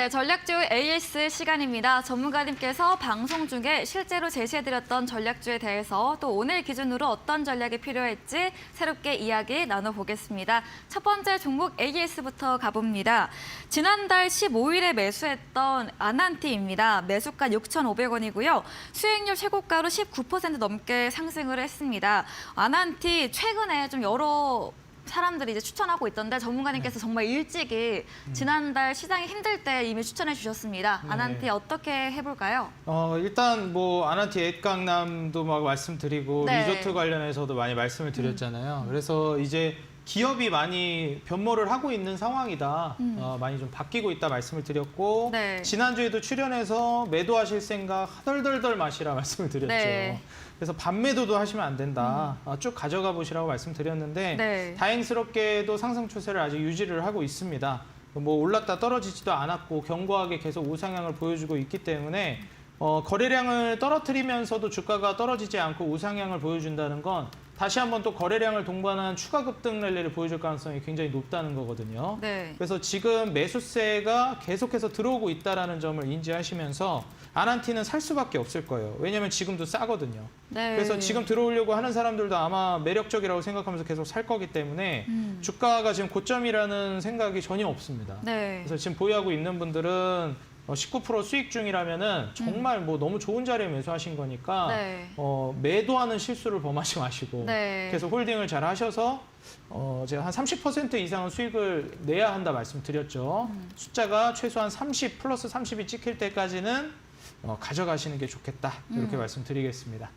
네, 전략주 AS 시간입니다. 전문가님께서 방송 중에 실제로 제시해드렸던 전략주에 대해서 또 오늘 기준으로 어떤 전략이 필요할지 새롭게 이야기 나눠보겠습니다. 첫 번째 종목 AS부터 가봅니다. 지난달 15일에 매수했던 아난티입니다. 매수가 6,500원이고요. 수익률 최고가로 19% 넘게 상승을 했습니다. 아난티 최근에 좀 여러 사람들이 이제 추천하고 있던데 전문가님께서 네. 정말 일찍이 음. 지난달 시장이 힘들 때 이미 추천해 주셨습니다. 네. 아난티 어떻게 해볼까요? 어, 일단 뭐 아나티 엣강남도 막 말씀드리고 네. 리조트 관련해서도 많이 말씀을 드렸잖아요. 그래서 이제 기업이 많이 변모를 하고 있는 상황이다. 음. 어, 많이 좀 바뀌고 있다 말씀을 드렸고 네. 지난주에도 출연해서 매도하실 생각 하덜덜덜 마시라 말씀을 드렸죠. 네. 그래서 반매도도 하시면 안 된다. 어, 쭉 가져가 보시라고 말씀드렸는데 네. 다행스럽게도 상승 추세를 아직 유지를 하고 있습니다. 뭐 올랐다 떨어지지도 않았고 견고하게 계속 우상향을 보여주고 있기 때문에 어, 거래량을 떨어뜨리면서도 주가가 떨어지지 않고 우상향을 보여준다는 건 다시 한번 또 거래량을 동반한 추가 급등 랠리를 보여줄 가능성이 굉장히 높다는 거거든요. 네. 그래서 지금 매수세가 계속해서 들어오고 있다는 점을 인지하시면서 아난티는 살 수밖에 없을 거예요. 왜냐하면 지금도 싸거든요. 네. 그래서 지금 들어오려고 하는 사람들도 아마 매력적이라고 생각하면서 계속 살 거기 때문에 음. 주가가 지금 고점이라는 생각이 전혀 없습니다. 네. 그래서 지금 보유하고 있는 분들은 어, 19% 수익 중이라면은 정말 뭐 너무 좋은 자리에 매수하신 거니까 음. 네. 어, 매도하는 실수를 범하지 마시고 네. 계속 홀딩을 잘 하셔서 어, 제가 한 30% 이상은 수익을 내야 한다 말씀드렸죠. 음. 숫자가 최소한 30 플러스 30이 찍힐 때까지는 어, 가져가시는 게 좋겠다 이렇게 음. 말씀드리겠습니다.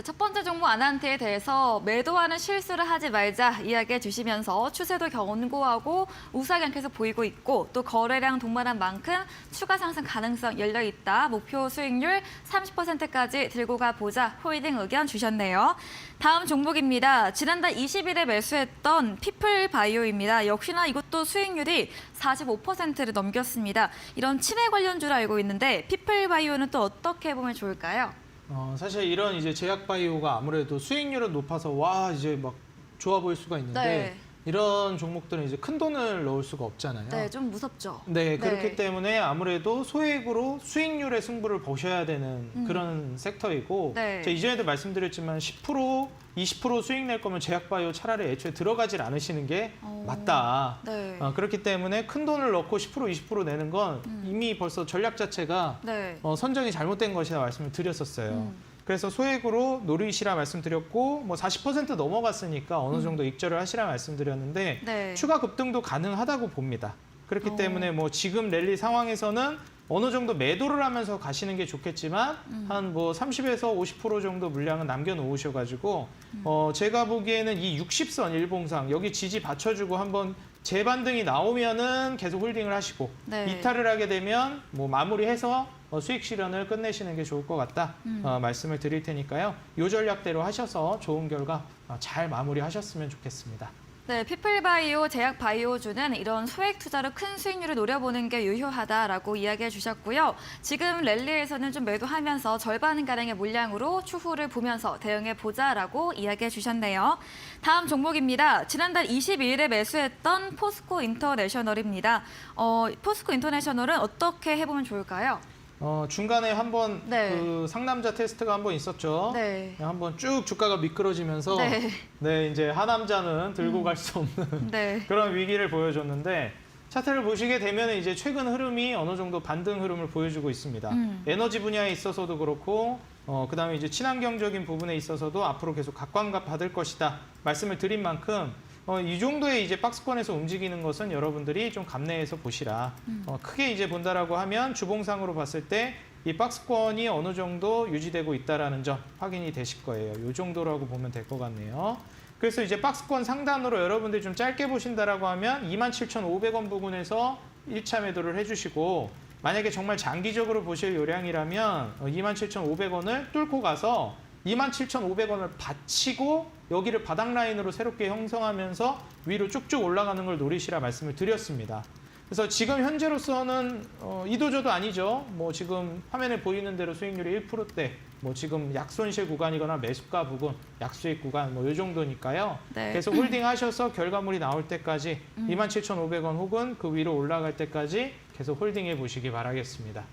네, 첫 번째 종목 아난티에 대해서 매도하는 실수를 하지 말자 이야기해 주시면서 추세도 견고하고 우상향 계속 보이고 있고 또 거래량 동반한 만큼 추가 상승 가능성 열려 있다. 목표 수익률 30%까지 들고 가 보자. 홀딩 의견 주셨네요. 다음 종목입니다. 지난달 20일에 매수했던 피플바이오입니다. 역시나 이것도 수익률이 45%를 넘겼습니다. 이런 치매 관련주로 알고 있는데 피플바이오는 또 어떻게 보면 좋을까요? 어, 사실 이런 이제 제약 바이오가 아무래도 수익률은 높아서 와 이제 막 좋아 보일 수가 있는데 네. 이런 종목들은 이제 큰 돈을 넣을 수가 없잖아요. 네, 좀 무섭죠. 네, 그렇기 네. 때문에 아무래도 소액으로 수익률의 승부를 보셔야 되는 음. 그런 섹터이고 네. 제가 이전에도 말씀드렸지만 10% 20% 수익 낼 거면 제약바이오 차라리 애초에 들어가질 않으시는 게 어. 맞다. 네. 어, 그렇기 때문에 큰 돈을 넣고 10% 20% 내는 건 음. 이미 벌써 전략 자체가 네. 어, 선정이 잘못된 것이다 말씀을 드렸었어요. 음. 그래서 소액으로 노리시라 말씀드렸고 뭐 40% 넘어갔으니까 어느 음. 정도 익절을 하시라 말씀드렸는데 네. 추가 급등도 가능하다고 봅니다. 그렇기 어. 때문에 뭐 지금 랠리 상황에서는 어느 정도 매도를 하면서 가시는 게 좋겠지만 음. 한뭐 30에서 50% 정도 물량은 남겨 놓으셔가지고 음. 어 제가 보기에는 이 60선 일봉상 여기 지지 받쳐주고 한번 재반등이 나오면은 계속 홀딩을 하시고 네. 이탈을 하게 되면 뭐 마무리해서 어, 수익 실현을 끝내시는 게 좋을 것 같다 음. 어, 말씀을 드릴 테니까요. 요 전략대로 하셔서 좋은 결과 어, 잘 마무리하셨으면 좋겠습니다. 네, 피플바이오, 제약바이오주는 이런 소액 투자로 큰 수익률을 노려보는 게 유효하다라고 이야기해 주셨고요. 지금 랠리에서는 좀 매도하면서 절반가량의 물량으로 추후를 보면서 대응해 보자라고 이야기해 주셨네요. 다음 종목입니다. 지난달 22일에 매수했던 포스코 인터내셔널입니다. 어, 포스코 인터내셔널은 어떻게 해보면 좋을까요? 어, 중간에 한번 네. 그 상남자 테스트가 한번 있었죠. 네. 한번 쭉 주가가 미끄러지면서 네. 네, 이제 하남자는 들고 갈 수 없는 네. 그런 위기를 보여줬는데 차트를 보시게 되면 이제 최근 흐름이 어느 정도 반등 흐름을 보여주고 있습니다. 음. 에너지 분야에 있어서도 그렇고 어, 그다음에 이제 친환경적인 부분에 있어서도 앞으로 계속 각광값 받을 것이다 말씀을 드린 만큼 어, 이 정도의 이제 박스권에서 움직이는 것은 여러분들이 좀 감내해서 보시라. 어, 크게 이제 본다라고 하면 주봉상으로 봤을 때 이 박스권이 어느 정도 유지되고 있다라는 점 확인이 되실 거예요. 이 정도라고 보면 될 것 같네요. 그래서 이제 박스권 상단으로 여러분들이 좀 짧게 보신다라고 하면 27,500원 부근에서 1차 매도를 해주시고 만약에 정말 장기적으로 보실 요량이라면 어, 27,500원을 뚫고 가서 27,500원을 받치고 여기를 바닥 라인으로 새롭게 형성하면서 위로 쭉쭉 올라가는 걸 노리시라 말씀을 드렸습니다. 그래서 지금 현재로서는 어, 이도저도 아니죠. 뭐 지금 화면에 보이는 대로 수익률이 1%대, 뭐 지금 약손실 구간이거나 매수가 부근, 약수익 구간 뭐이 정도니까요. 네. 계속 홀딩하셔서 결과물이 나올 때까지 음. 27,500원 혹은 그 위로 올라갈 때까지 계속 홀딩해 보시기 바라겠습니다.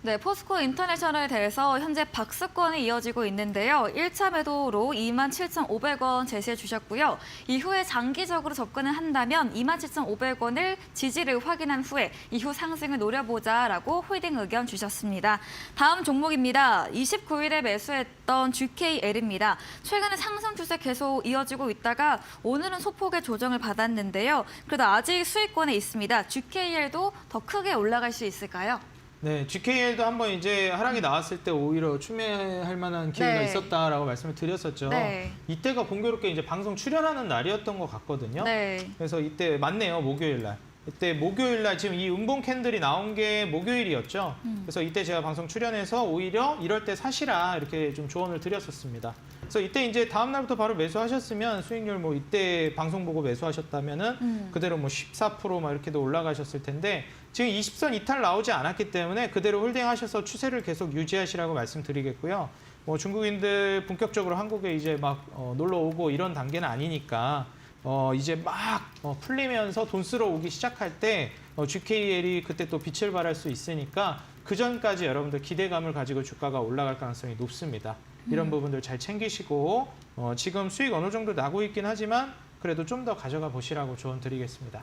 네, 포스코 인터내셔널에 대해서 현재 박스권이 이어지고 있는데요. 1차 매도로 27,500원 제시해 주셨고요. 이후에 장기적으로 접근을 한다면 27,500원을 지지를 확인한 후에 이후 상승을 노려보자라고 홀딩 의견 주셨습니다. 다음 종목입니다. 29일에 매수했던 GKL입니다. 최근에 상승 추세 계속 이어지고 있다가 오늘은 소폭의 조정을 받았는데요. 그래도 아직 수익권에 있습니다. GKL도 더 크게 올라갈 수 있을까요? 네, GKL도 한번 이제 하락이 나왔을 때 오히려 추매할 만한 기회가 네. 있었다라고 말씀을 드렸었죠. 네. 이때가 공교롭게 이제 방송 출연하는 날이었던 것 같거든요. 네. 그래서 이때 맞네요, 목요일 날. 이때 목요일 날 지금 이 음봉 캔들이 나온 게 목요일이었죠. 음. 그래서 이때 제가 방송 출연해서 오히려 이럴 때 사시라 이렇게 좀 조언을 드렸었습니다. 그래서 이때 이제 다음 날부터 바로 매수하셨으면 수익률 뭐 이때 방송 보고 매수하셨다면은 음. 그대로 뭐 14%막 이렇게도 올라가셨을 텐데 지금 20선 이탈 나오지 않았기 때문에 그대로 홀딩하셔서 추세를 계속 유지하시라고 말씀드리겠고요. 뭐 중국인들 본격적으로 한국에 이제 막 어, 놀러 오고 이런 단계는 아니니까 어, 이제 막 어, 풀리면서 돈 쓰러 오기 시작할 때 어, GKL이 그때 또 빛을 발할 수 있으니까 그 전까지 여러분들 기대감을 가지고 주가가 올라갈 가능성이 높습니다. 이런 부분들 잘 챙기시고 어, 지금 수익 어느 정도 나고 있긴 하지만 그래도 좀 더 가져가 보시라고 조언 드리겠습니다.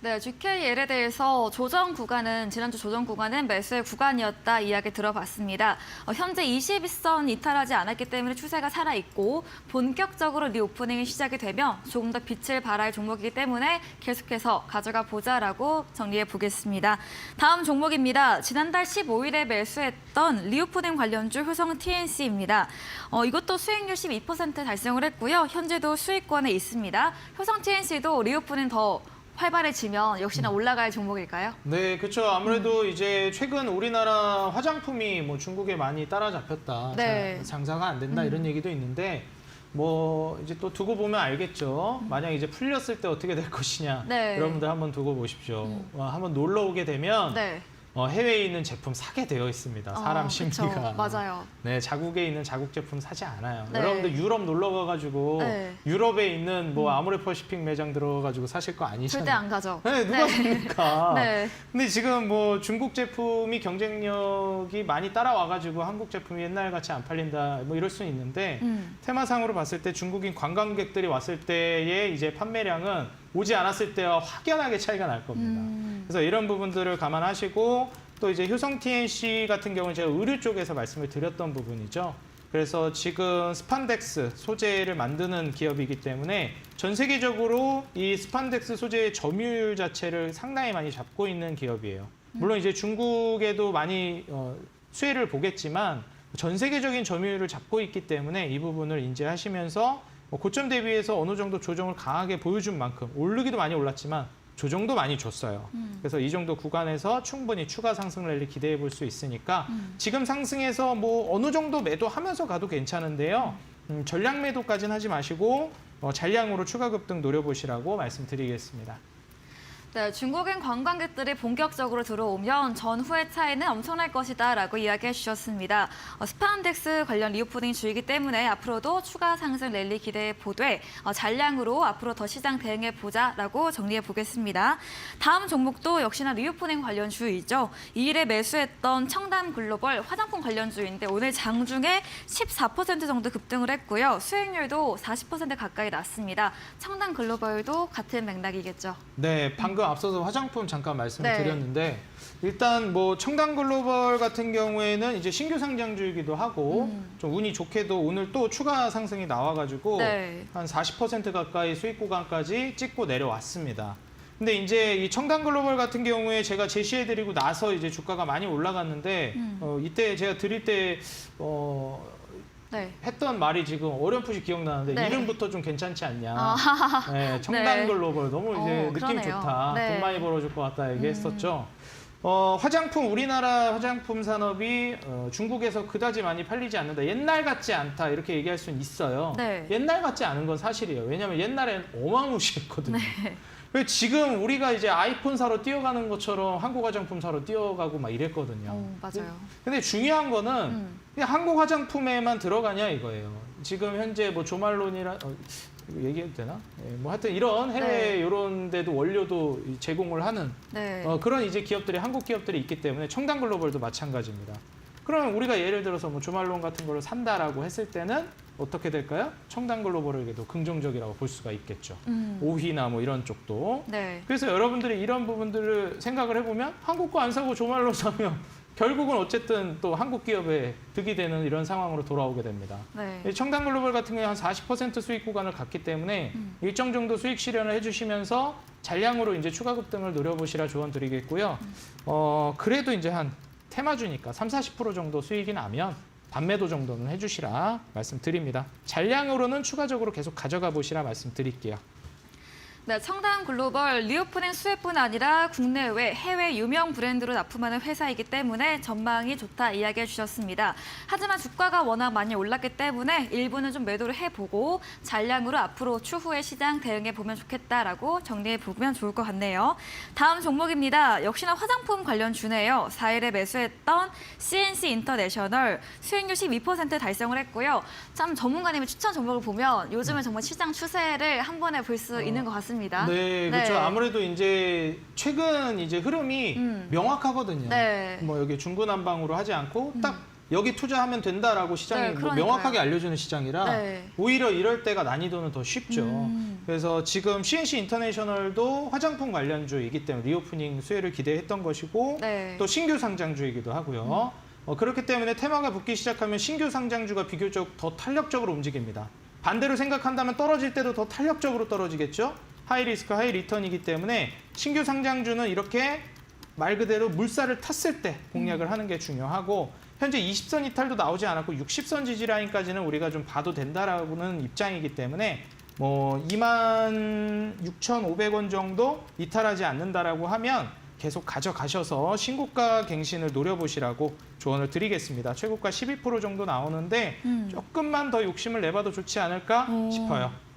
네, GKL에 대해서 조정 구간은 지난주 조정 구간은 매수의 구간이었다 이야기 들어봤습니다. 어, 현재 22선 이탈하지 않았기 때문에 추세가 살아 있고 본격적으로 리오프닝이 시작이 되면 조금 더 빛을 발할 종목이기 때문에 계속해서 가져가 보자라고 정리해 보겠습니다. 다음 종목입니다. 지난달 15일에 매수했던 리오프닝 관련주 효성 TNC입니다. 어, 이것도 수익률 12% 달성을 했고요. 현재도 수익권에 있습니다. 효성 TNC도 리오프닝 더 활발해지면 역시나 올라갈 종목일까요? 네, 그렇죠. 아무래도 이제 최근 우리나라 화장품이 뭐 중국에 많이 따라잡혔다, 네. 자- 장사가 안 된다 이런 얘기도 있는데 뭐 이제 또 두고 보면 알겠죠. 만약 이제 풀렸을 때 어떻게 될 것이냐, 네. 여러분들 한번 두고 보십시오. 어, 한번 놀러 오게 되면 네. 어, 해외에 있는 제품 사게 되어 있습니다. 사람 어, 심리가. 그쵸. 맞아요. 네, 자국에 있는 자국 제품 사지 않아요. 네. 여러분들 유럽 놀러 가가지고 네. 유럽에 있는 뭐 아모레퍼시픽 매장 들어가가지고 사실 거 아니잖아요. 절대 안 가죠. 네, 누가 네. 삽니까? 네. 근데 지금 뭐 중국 제품이 경쟁력이 많이 따라와가지고 한국 제품이 옛날 같이 안 팔린다 뭐 이럴 수는 있는데 음. 테마상으로 봤을 때 중국인 관광객들이 왔을 때의 이제 판매량은 오지 않았을 때와 확연하게 차이가 날 겁니다. 음. 그래서 이런 부분들을 감안하시고 또 이제 효성 TNC 같은 경우는 제가 의류 쪽에서 말씀을 드렸던 부분이죠. 그래서 지금 스판덱스 소재를 만드는 기업이기 때문에 전 세계적으로 이 스판덱스 소재의 점유율 자체를 상당히 많이 잡고 있는 기업이에요. 물론 이제 중국에도 많이 어, 수혜를 보겠지만 전 세계적인 점유율을 잡고 있기 때문에 이 부분을 인지하시면서 뭐 고점 대비해서 어느 정도 조정을 강하게 보여준 만큼 오르기도 많이 올랐지만 조정도 많이 줬어요. 그래서 이 정도 구간에서 충분히 추가 상승 랠리 기대해 볼 수 있으니까 지금 상승해서 뭐 어느 정도 매도하면서 가도 괜찮은데요. 음, 전량 매도까지는 하지 마시고 어, 잔량으로 추가 급등 노려보시라고 말씀드리겠습니다. 네, 중국인 관광객들이 본격적으로 들어오면 전후의 차이는 엄청날 것이다 라고 이야기해 주셨습니다. 어, 스판덱스 관련 리오프닝 주이기 때문에 앞으로도 추가 상승 랠리 기대해 보되 어, 잔량으로 앞으로 더 시장 대응해 보자라고 정리해 보겠습니다. 다음 종목도 역시나 리오프닝 관련 주이죠. 2일에 매수했던 청담 글로벌 화장품 관련 주인데 오늘 장중에 14% 정도 급등을 했고요. 수익률도 40% 가까이 났습니다. 청담 글로벌도 같은 맥락이겠죠. 네, 방금 앞서서 화장품 잠깐 말씀을 네. 드렸는데 일단 뭐 청담 글로벌 같은 경우에는 이제 신규 상장주이기도 하고 음. 좀 운이 좋게도 오늘 또 추가 상승이 나와가지고 네. 한40% 가까이 수익 구간까지 찍고 내려왔습니다. 근데 이제 이 청담 글로벌 같은 경우에 제가 제시해드리고 나서 이제 주가가 많이 올라갔는데 음. 어, 이때 제가 드릴 때 어, 네. 했던 말이 지금 어렴풋이 기억나는데 네. 이름부터 좀 괜찮지 않냐. 아, 네, 청담 네. 글로벌 너무 이제 어, 느낌 그러네요. 좋다. 네. 음. 돈 많이 벌어줄 것 같다 얘기했었죠. 어, 화장품 우리나라 화장품 산업이 어, 중국에서 그다지 많이 팔리지 않는다. 옛날 같지 않다 이렇게 얘기할 수는 있어요. 네. 옛날 같지 않은 건 사실이에요. 왜냐하면 옛날엔 어마무시했거든요. 네. 왜 지금 우리가 이제 아이폰 사러 뛰어가는 것처럼 한국 화장품 사러 뛰어가고 막 이랬거든요. 어, 맞아요. 근데 중요한 거는 음. 그냥 한국 화장품에만 들어가냐 이거예요. 지금 현재 뭐 조말론이라 어, 얘기해도 되나? 예, 뭐 하여튼 이런 해외 네. 이런 데도 원료도 이 제공을 하는 네. 어, 그런 이제 기업들이 한국 기업들이 있기 때문에 청담 글로벌도 마찬가지입니다. 그러면 우리가 예를 들어서 뭐 조말론 같은 거를 산다라고 했을 때는 어떻게 될까요? 청담 글로벌에게도 긍정적이라고 볼 수가 있겠죠. 음. 오휘나 뭐 이런 쪽도. 네. 그래서 여러분들이 이런 부분들을 생각을 해보면 한국 거 안 사고 조말론 사면 결국은 어쨌든 또 한국 기업에 득이 되는 이런 상황으로 돌아오게 됩니다. 네. 이 청담 글로벌 같은 경우에 한 40% 수익 구간을 갖기 때문에 음. 일정 정도 수익 실현을 해주시면서 잔량으로 이제 추가 급등을 노려보시라 조언 드리겠고요. 음. 어 그래도 이제 한 테마주니까 3, 40% 정도 수익이 나면 반매도 정도는 해주시라 말씀드립니다. 잔량으로는 추가적으로 계속 가져가 보시라 말씀드릴게요. 네, 청담 글로벌 리오프닝 수혜뿐 아니라 국내외 해외 유명 브랜드로 납품하는 회사이기 때문에 전망이 좋다 이야기해 주셨습니다. 하지만 주가가 워낙 많이 올랐기 때문에 일부는 좀 매도를 해보고 잔량으로 앞으로 추후에 시장 대응해 보면 좋겠다라고 정리해 보면 좋을 것 같네요. 다음 종목입니다. 역시나 화장품 관련 주네요. 4일에 매수했던 CNC 인터내셔널 수익률 12% 달성을 했고요. 참 전문가님의 추천 종목을 보면 요즘은 정말 시장 추세를 한 번에 볼 수 있는 것 같습니다. 네, 그렇죠. 아무래도 이제 최근 이제 흐름이 음. 명확하거든요. 네. 뭐 여기 중구난방으로 하지 않고 딱 여기 투자하면 된다라고 시장이 네, 뭐. 명확하게 알려주는 시장이라 네. 오히려 이럴 때가 난이도는 더 쉽죠. 음. 그래서 지금 CNC 인터내셔널도 화장품 관련주이기 때문에 리오프닝 수혜를 기대했던 것이고 네. 또 신규 상장주이기도 하고요. 어, 그렇기 때문에 테마가 붙기 시작하면 신규 상장주가 비교적 더 탄력적으로 움직입니다. 반대로 생각한다면 떨어질 때도 더 탄력적으로 떨어지겠죠. 하이 리스크, 하이 리턴이기 때문에 신규 상장주는 이렇게 말 그대로 물살을 탔을 때 공략을 하는 게 중요하고 현재 20선 이탈도 나오지 않았고 60선 지지 라인까지는 우리가 좀 봐도 된다라는 입장이기 때문에 뭐 26,500원 정도 이탈하지 않는다라고 하면 계속 가져가셔서 신고가 갱신을 노려보시라고 조언을 드리겠습니다. 최고가 12% 정도 나오는데 음. 조금만 더 욕심을 내봐도 좋지 않을까 오. 싶어요.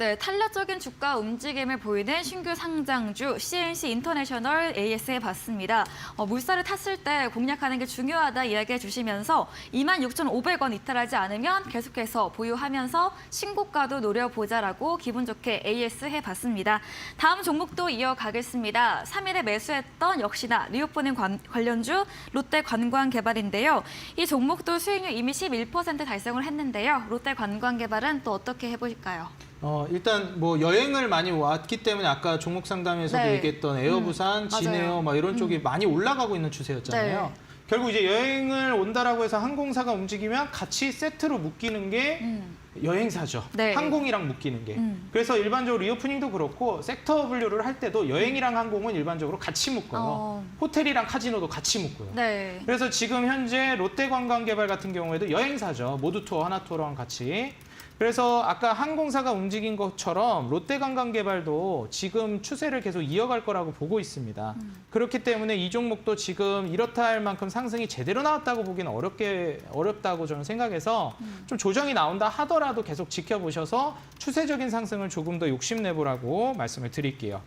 네, 탄력적인 주가 움직임을 보이는 신규 상장주 CNC 인터내셔널 AS 해봤습니다. 어, 물살을 탔을 때 공략하는 게 중요하다 이야기해 주시면서 26,500원 이탈하지 않으면 계속해서 보유하면서 신고가도 노려보자라고 기분 좋게 AS 해봤습니다. 다음 종목도 이어가겠습니다. 3일에 매수했던 역시나 리오프닝 관, 관련주 롯데 관광개발인데요. 이 종목도 수익률 이미 11% 달성을 했는데요. 롯데 관광개발은 또 어떻게 해보실까요? 어, 일단 뭐 여행을 많이 왔기 때문에 아까 종목 상담에서도 네. 얘기했던 에어부산, 음, 진에어. 막 이런 쪽이 음. 많이 올라가고 있는 추세였잖아요. 네. 결국 이제 여행을 온다라고 해서 항공사가 움직이면 같이 세트로 묶이는 게 음. 여행사죠. 네. 항공이랑 묶이는 게. 음. 그래서 일반적으로 리오프닝도 그렇고 섹터 분류를 할 때도 여행이랑 항공은 일반적으로 같이 묶어요. 어. 호텔이랑 카지노도 같이 묶고요. 네. 그래서 지금 현재 롯데관광개발 같은 경우에도 여행사죠. 모두투어, 하나투어랑 같이. 그래서 아까 항공사가 움직인 것처럼 롯데관광개발도 지금 추세를 계속 이어갈 거라고 보고 있습니다. 그렇기 때문에 이 종목도 지금 이렇다 할 만큼 상승이 제대로 나왔다고 보기는 어렵게 어렵다고 저는 생각해서 좀 조정이 나온다 하더라도 계속 지켜보셔서 추세적인 상승을 조금 더 욕심내보라고 말씀을 드릴게요.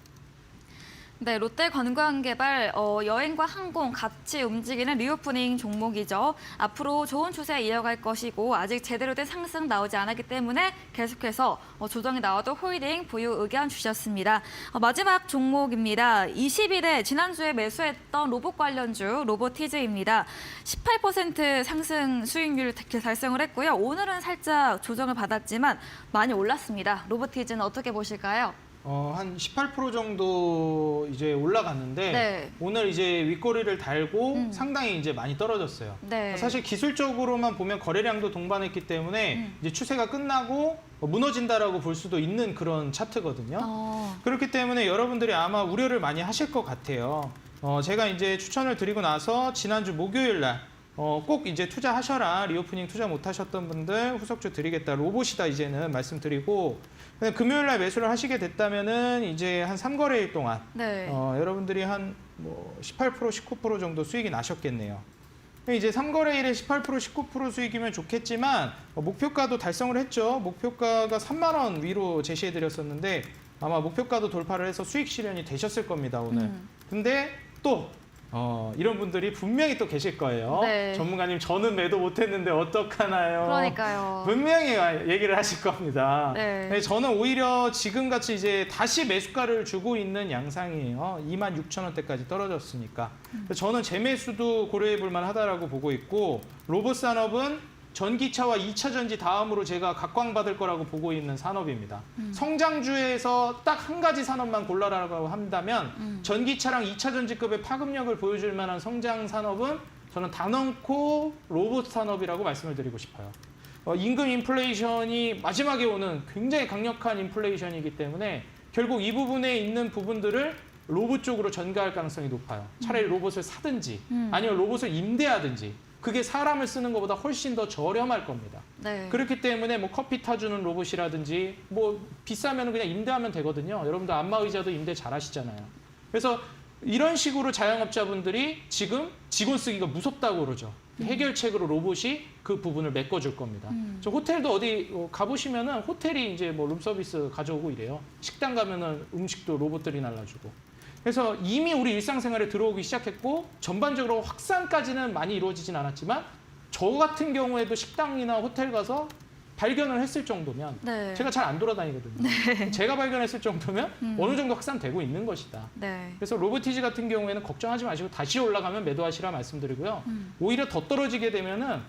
네, 롯데 관광개발 어, 여행과 항공 같이 움직이는 리오프닝 종목이죠. 앞으로 좋은 추세 이어갈 것이고 아직 제대로 된 상승 나오지 않았기 때문에 계속해서 어, 조정이 나와도 홀딩 보유 의견 주셨습니다. 어, 마지막 종목입니다. 20일에 지난주에 매수했던 로봇 관련주 로보티즈입니다. 18% 상승 수익률 달성을 했고요. 오늘은 살짝 조정을 받았지만 많이 올랐습니다. 로보티즈는 어떻게 보실까요? 어, 한 18% 정도 이제 올라갔는데 네. 오늘 이제 윗꼬리를 달고 음. 상당히 이제 많이 떨어졌어요. 네. 사실 기술적으로만 보면 거래량도 동반했기 때문에 음. 이제 추세가 끝나고 뭐 무너진다라고 볼 수도 있는 그런 차트거든요. 어, 그렇기 때문에 여러분들이 아마 우려를 많이 하실 것 같아요. 어, 제가 이제 추천을 드리고 나서 지난주 목요일 날 어, 꼭 이제 투자하셔라. 리오프닝 투자 못 하셨던 분들 후속주 드리겠다. 로봇이다 이제는 말씀드리고 근데 금요일 날 매수를 하시게 됐다면은 이제 한 3거래일 동안 네. 어, 여러분들이 한 뭐 18% 19% 정도 수익이 나셨겠네요. 이제 3거래일에 18% 19% 수익이면 좋겠지만 어, 목표가도 달성을 했죠. 목표가가 3만 원 위로 제시해 드렸었는데 아마 목표가도 돌파를 해서 수익 실현이 되셨을 겁니다, 오늘. 음. 근데 또 어, 이런 분들이 분명히 또 계실 거예요. 네. 전문가님 저는 매도 못했는데 어떡하나요? 그러니까요. 분명히 얘기를 하실 겁니다. 네. 네, 저는 오히려 지금 같이 이제 다시 매수가를 주고 있는 양상이에요. 2만 6천 원대까지 떨어졌으니까. 그래서 저는 재매수도 고려해 볼 만하다라고 보고 있고 로봇 산업은 전기차와 2차 전지 다음으로 제가 각광받을 거라고 보고 있는 산업입니다. 성장주에서 딱 한 가지 산업만 골라라고 한다면 음. 전기차랑 2차 전지급의 파급력을 보여줄 만한 성장 산업은 저는 단언코 로봇 산업이라고 말씀을 드리고 싶어요. 어, 임금 인플레이션이 마지막에 오는 굉장히 강력한 인플레이션이기 때문에 결국 이 부분에 있는 부분들을 로봇 쪽으로 전가할 가능성이 높아요. 차라리 로봇을 사든지 음. 아니면 로봇을 임대하든지 그게 사람을 쓰는 것보다 훨씬 더 저렴할 겁니다. 네. 그렇기 때문에 뭐 커피 타주는 로봇이라든지 뭐 비싸면 그냥 임대하면 되거든요. 여러분들 안마 의자도 임대 잘 하시잖아요. 그래서 이런 식으로 자영업자분들이 지금 직원 쓰기가 무섭다고 그러죠. 해결책으로 로봇이 그 부분을 메꿔줄 겁니다. 음. 저 호텔도 어디 어, 가보시면은 호텔이 이제 뭐 룸서비스 가져오고 이래요. 식당 가면은 음식도 로봇들이 날라주고. 그래서 이미 우리 일상생활에 들어오기 시작했고 전반적으로 확산까지는 많이 이루어지진 않았지만 저 같은 경우에도 식당이나 호텔 가서 발견을 했을 정도면 네. 제가 잘 안 돌아다니거든요. 제가 발견했을 정도면 음. 어느 정도 확산되고 있는 것이다. 네. 그래서 로보티지 같은 경우에는 걱정하지 마시고 다시 올라가면 매도하시라 말씀드리고요. 음. 오히려 더 떨어지게 되면은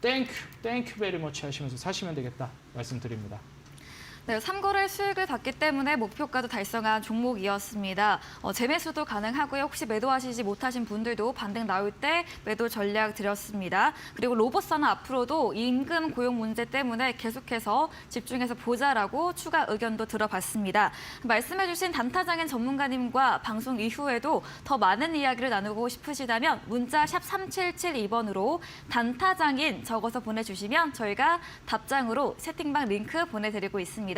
땡큐, 땡큐 베리 머치 하시면서 사시면 되겠다 말씀드립니다. 네, 3거래 수익을 봤기 때문에 목표가도 달성한 종목이었습니다. 어, 재매수도 가능하고요. 혹시 매도하시지 못하신 분들도 반등 나올 때 매도 전략 드렸습니다. 그리고 로봇사는 앞으로도 임금 고용 문제 때문에 계속해서 집중해서 보자라고 추가 의견도 들어봤습니다. 말씀해주신 단타장인 전문가님과 방송 이후에도 더 많은 이야기를 나누고 싶으시다면 문자 샵 3772번으로 단타장인 적어서 보내주시면 저희가 답장으로 채팅방 링크 보내드리고 있습니다.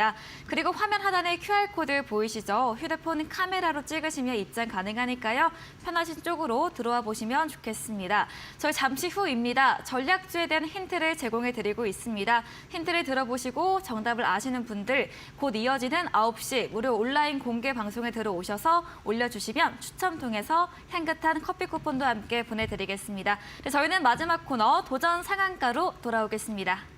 그리고 화면 하단에 QR코드 보이시죠? 휴대폰 카메라로 찍으시면 입장 가능하니까요. 편하신 쪽으로 들어와 보시면 좋겠습니다. 저희 잠시 후입니다. 전략주에 대한 힌트를 제공해 드리고 있습니다. 힌트를 들어보시고 정답을 아시는 분들 곧 이어지는 9시 무료 온라인 공개 방송에 들어오셔서 올려주시면 추첨 통해서 향긋한 커피 쿠폰도 함께 보내드리겠습니다. 네, 저희는 마지막 코너 도전 상한가로 돌아오겠습니다.